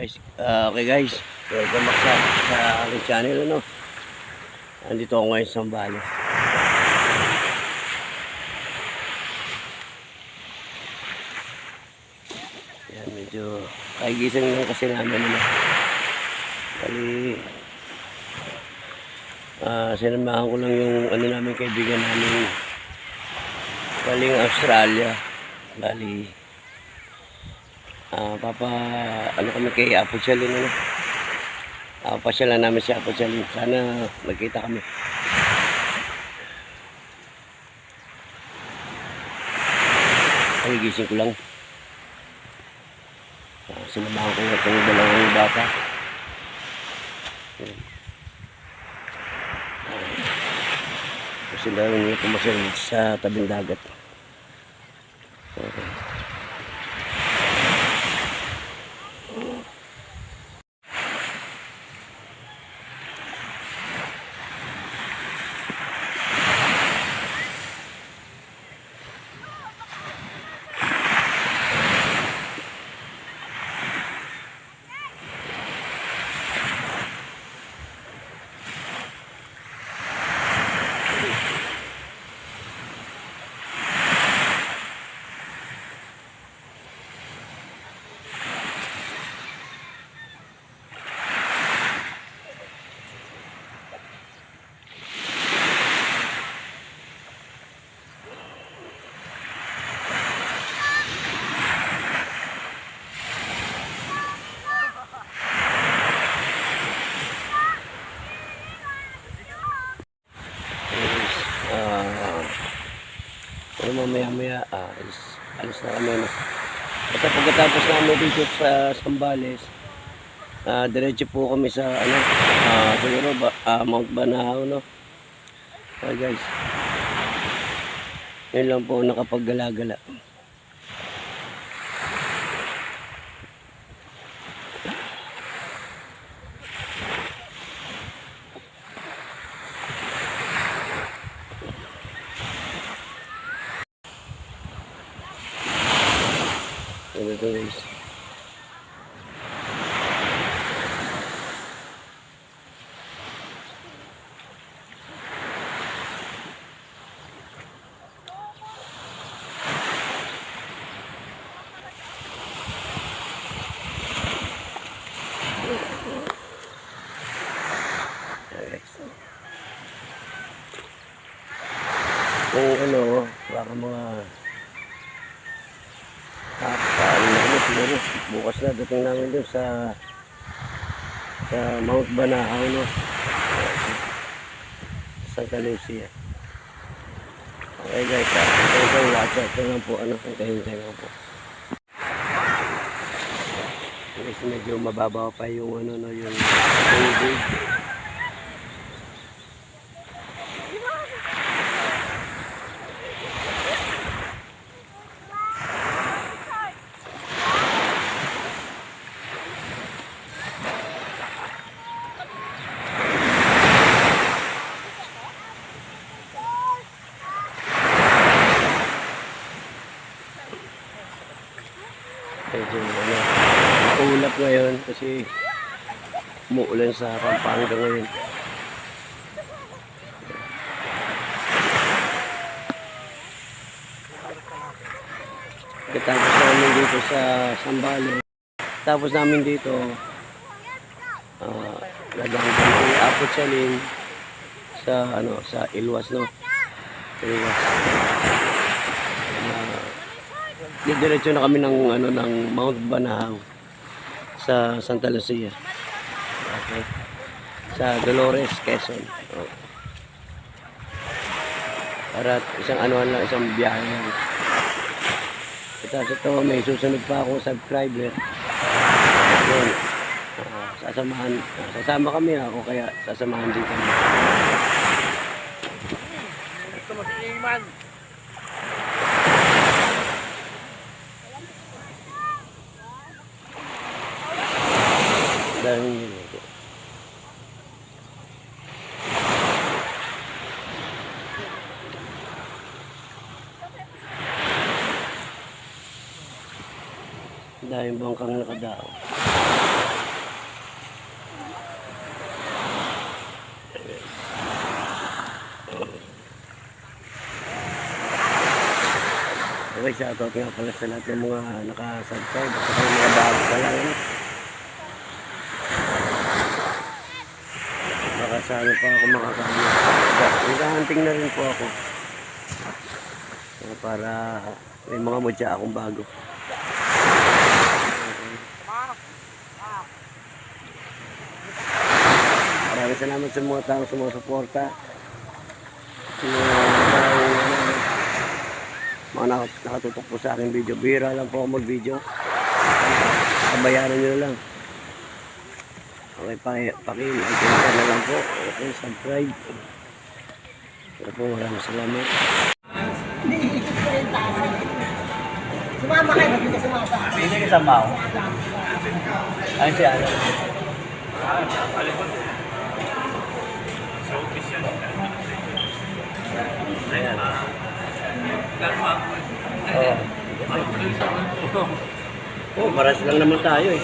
Guys, ah, okay guys, welcome back sa, sa aking channel ano. Andito ako ngayon sa Zambales. Yan, medyo kagigising lang kasi namin ano. Bali, ah, sinamahan ko lang yung ano namin kaibigan namin galing Australia. Bali, Ah, papa, ano kami kay Apo Chalin, ano? Ah, pasyalan namin si Apo Chalin. Sana magkita kami. Ay, gising ko lang. Ah, sinamahan ko itong dalawang bata. Kasi daw niya pumasal sa tabing dagat. Okay. Is, ah, ano mamaya maya, ah, alis, alis na kami. No? At pagkatapos namin dito sa Sambales, ah, diretso po kami sa, ano, ah, siguro, ba, ah, Mount Banahaw, no? Okay guys. Yun lang po nakapaggalagala. Guys? Kung ano, baka mga Kapal na siguro. Bukas na dating namin dun sa sa Mount Banahaw no. Sa Lucia. Okay guys, ito ito lahat ito lang po ano, hintay-hintay lang po. Guys, medyo mababaw pa yung ano no, yung tubig. Medyo ano, ulap ngayon kasi umuulan sa Pampanga ngayon. Tapos namin dito sa Sambales. Tapos namin dito uh, naganggang kay Apo Chalin sa ano sa Ilwas no. Ilwas. Uh, diretso na kami ng ano ng Mount Banahaw sa Santa Lucia. Okay. Sa Dolores, Quezon. Oh. Para isang anuan lang, isang biyahe lang. Tapos ito, may susunod pa akong subscriber. Yun. Ah, sasamahan, ah, sasama kami ako kaya sasamahan din kami. Mo si Iman? ang kangal ka daw. Okay, shout out nga pala sa lahat ng mga naka-subscribe at mga bago pa lang. Ano? Baka sa ano pa ako makakaya. Naghahanting na rin po ako. Para may mga mudya akong bago. Salamat sa mga taong sumusuporta. Sa mga taong ano, mga nak- nakatutok po sa aking video. Bira lang po ako mag-video. Kabayaran nyo lang. Okay, paki, paki, like na lang po. Okay, subscribe. Pero po, maraming salamat. Sumama kayo, ba't hindi ka sumama? Hindi ka sama ako. Ay, si ano? Ayan. Oo. Oh, maras lang naman tayo eh.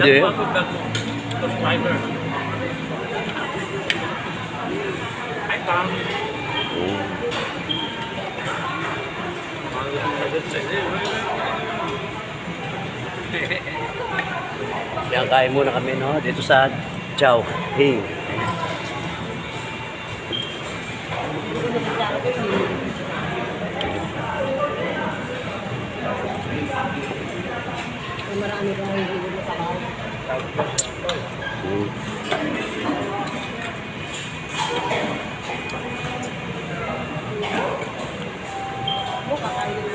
Hindi. Yan, kain muna kami no, dito sa Chow Hing. Marami kang mahihilo mo sa kawan. Mm. Mo, kakain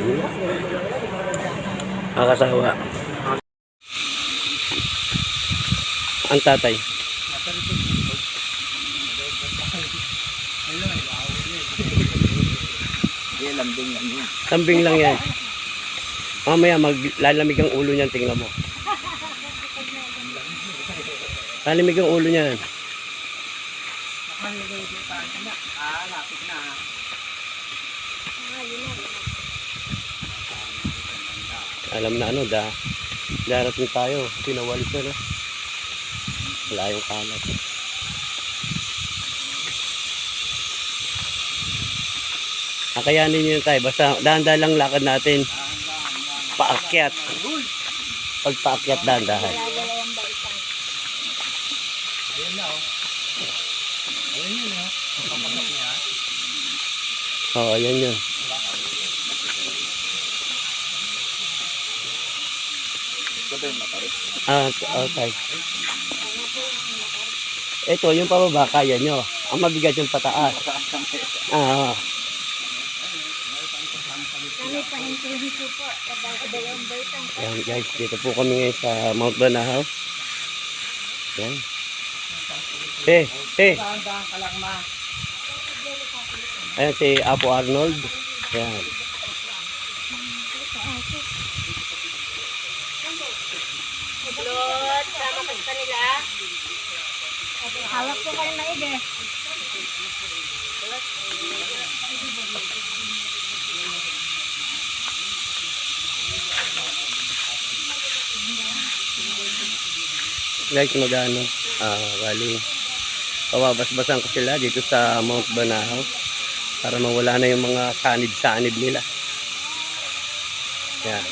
mo lang. Tatay. Lambing lang yan. Mamaya maglalamig ang ulo niyan, tingnan mo. Lalamig ang ulo niyan. Alam na ano, da, darating tayo. Pinawalis na na. Wala yung kalat. Kakayanin nyo yun tayo. Basta dahan-dahan lang lakad natin. Paakyat. Pag paakyat dahan-dahan. Oo, yan yun. Ah, okay. Ito, yung pababa, kaya nyo. Ang mabigat yung pataas. Ah, Kami pahinto-hinto po. Kapag dalawang baitang. Ayan guys, dito po kami ngayon sa Mount Banahaw. Ayan. Eh, eh. Ayan si Apo Arnold. Ayan. Lord, sama ka sa kanila. Hawak po kayo maigi. Guys, magano. Ah, bali. Pababasbasan ko sila dito sa Mount Banahaw para mawala na yung mga sanib-sanib nila. Ayan.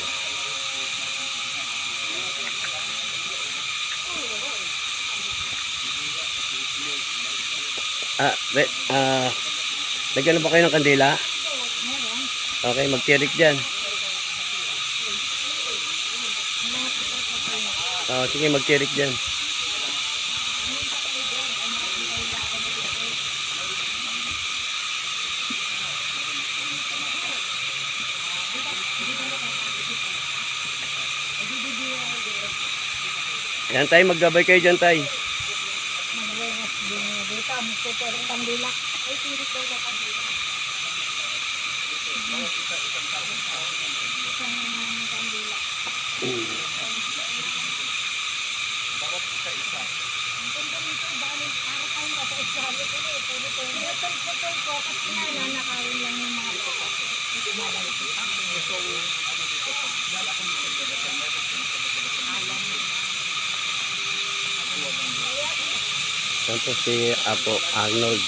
Ah, wait, ah, lagyan na ba kayo ng kandila? Okay, magtirik dyan. Oh, sige, magtirik dyan. Yan tayo, maggabay kayo dyan tayo. Dito. Magtuturong kandila. Ay, tirik daw sa kandila. Isang kandila. Ang ganda nito, dahil para tayo nasa Israel ko eh. Puro ko. Putol-putol ko kasi nga nanakawin lang yung mga bata. Yan po si Apo Arnold.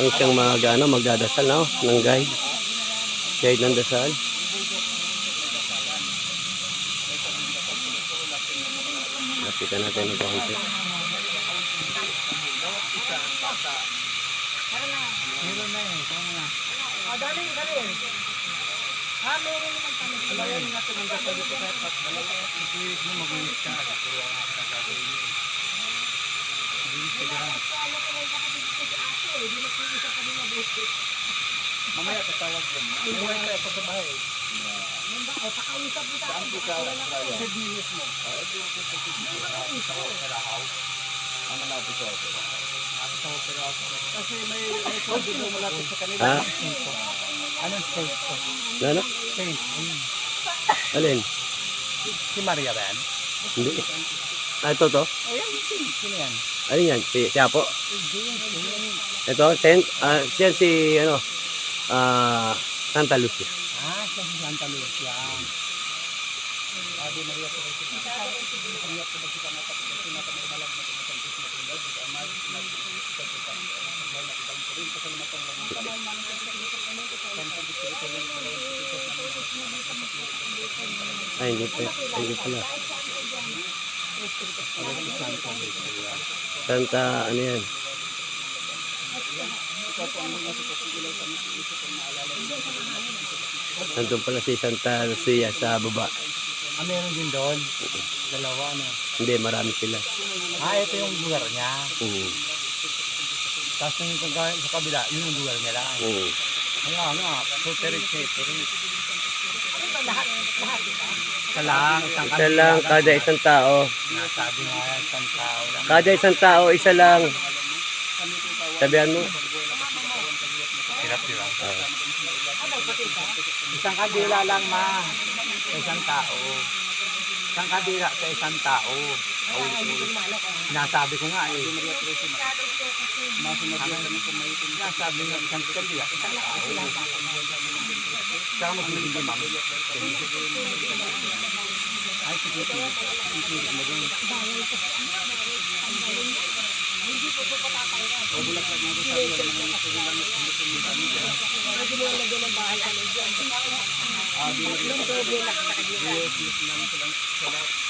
ang siyang mag, ano, magdadasal, no? Ng guide. Guide ng dasal. Lapitan natin ng konti. O, dali, dali. Ah, meron naman kami. Ayan natin ang dasal dito kahit pat dalawa. Hindi mo mag-uwis ka. Kaya ang aking gagawin yun. Mag-uwis ka dyan. Alam ko lang kapatid ko si ate. eh. Di nag-iisa kami na buti. Mamaya tatawag yan. May wifi ako sa bahay. Yung ba, o, pakausap mo sa Saan akin. po ka? Sydney mismo. Ah, ito yung sa. Sa Opera House. Ang malapit sa Opera. Malapit sa Opera House. Kasi may COVID daw malapit sa kanila. Ha? Anong state ko? Ano? State. Alin? Si Maria ba yan? Hindi. Ah, ito to? Ayan, sino yan? Alin yan? Si, siya po? Ito, Saint, ah, siya si, ano, ah, Santa Lucia. Ah, sa Santa Lucia. Ave Maria Purísima. Maria Purísima na tapos na sinatamay malag na tumatangkis na tunda. Di ka amay na sa tuta. Ang bahay na kitang purin. Kasalimatang lang. Santa Lucia ko lang. Ay, hindi pa, hindi pala. Santa, ano yan? Nandun pala si Santa Lucia sa baba. Ah, meron din doon. Dalawa na. Hindi, marami sila. Ah, ito yung lugar niya. Mm. Tapos yung pagka- sa kabila, yun yung lugar niya lang. Mm. Kaya. Ano lahat, lahat, diba? Isa lang, isang Isa lang, kada isang tao. Nasabi nga, isang tao lang. Kada isang tao, isa lang. Sabihan mo. Hirap, di ba? Ah. Ano? Isang kandila lang, ma. Sa isang tao. Isang kandila sa isang tao. Kaya hindi ah. Sinasabi ko nga eh. Sinasabi nga isang kandila, isang tao. Saka mas magiging ma'am. Ay, sige, sige. Sige, mo dun. Pwede mo lagyan ng bahay ka na dyan. Yung doble lang sa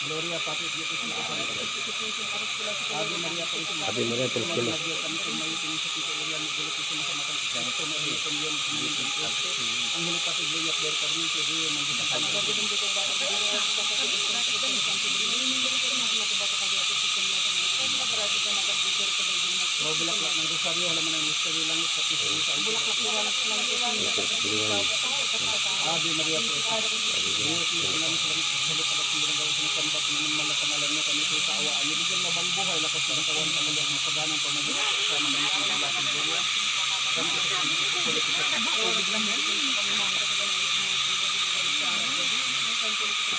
suso. Gloria Patri Diyos na sa Ave Maria Purísima. Sabi mo sa sa sa. Mga sa sa sa sa sa nasambat, na naman na pangalan mo, kami sa kaawaan. Nibigyan mo bang buhay, lakas ng kawan, pangalan mo, paganang pamagitan, kasama ng mga laking gloria. Kami sa sa kulit sa Tubig lang yan.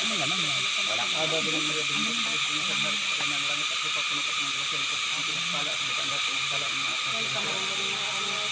Ano naman yan? Wala. Aba, bilang Maria, bilang Maria, bilang sa hari, sa kanyang langit at lupa, puno ka ng grasya, lupa, mga. Sa katuloy sa makinig sa ang Anak, ang Espiritu Santo. Amen. Santo,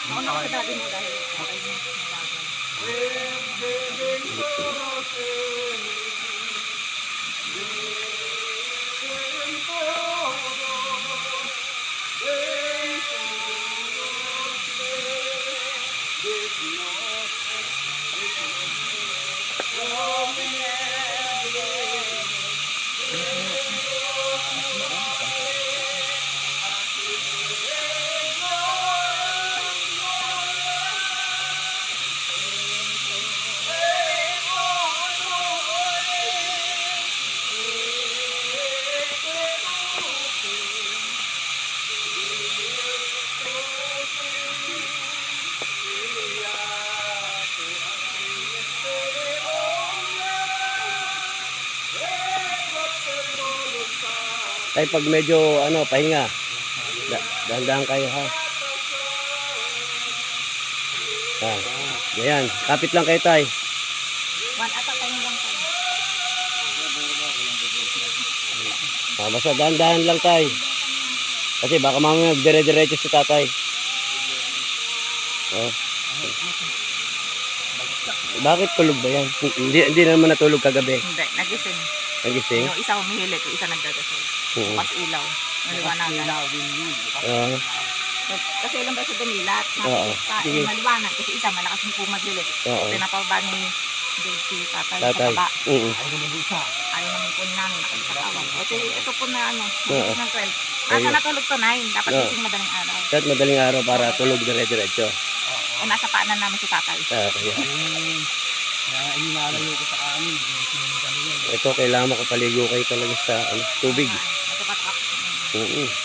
Ako na kasabi mo dahil. Tay, pag medyo, ano, pahinga. Da- dahan-dahan kayo, ha? Ah, ganyan. Kapit lang kayo, tay. One at a lang tayo. Ah, basta dahan-dahan lang, tay. Kasi baka mamaya dire-diretso si tatay. Oh. Bakit tulog ba yan? Hindi, hindi naman natulog kagabi. Hindi, nagising. Nagising? Yung isa humihilik, yung isa nagdadasal. Oo. Bukas ilaw. Maliwanagan. Ah, Kasi ilang beses dumilat. Oo. Sa Sige. maliwanag. Kasi isa malakas yung pumadilip. oo. Pinapababa ni JC tatay, Tatay. sa baba. Oo. Ayaw naman po namin nakikatawag. O sige, ito po na ano, Oo. ng 12. Asa Ayun. natulog to 9. Dapat Oo. gising madaling araw. Kahit madaling araw para tulog dire-diretso. Eh, nasa paanan namin si tatay. Ah, kaya. Kaya inilalayo ko sa amin. Ito, kailangan makapaligo kayo talaga sa ano, tubig. Oo.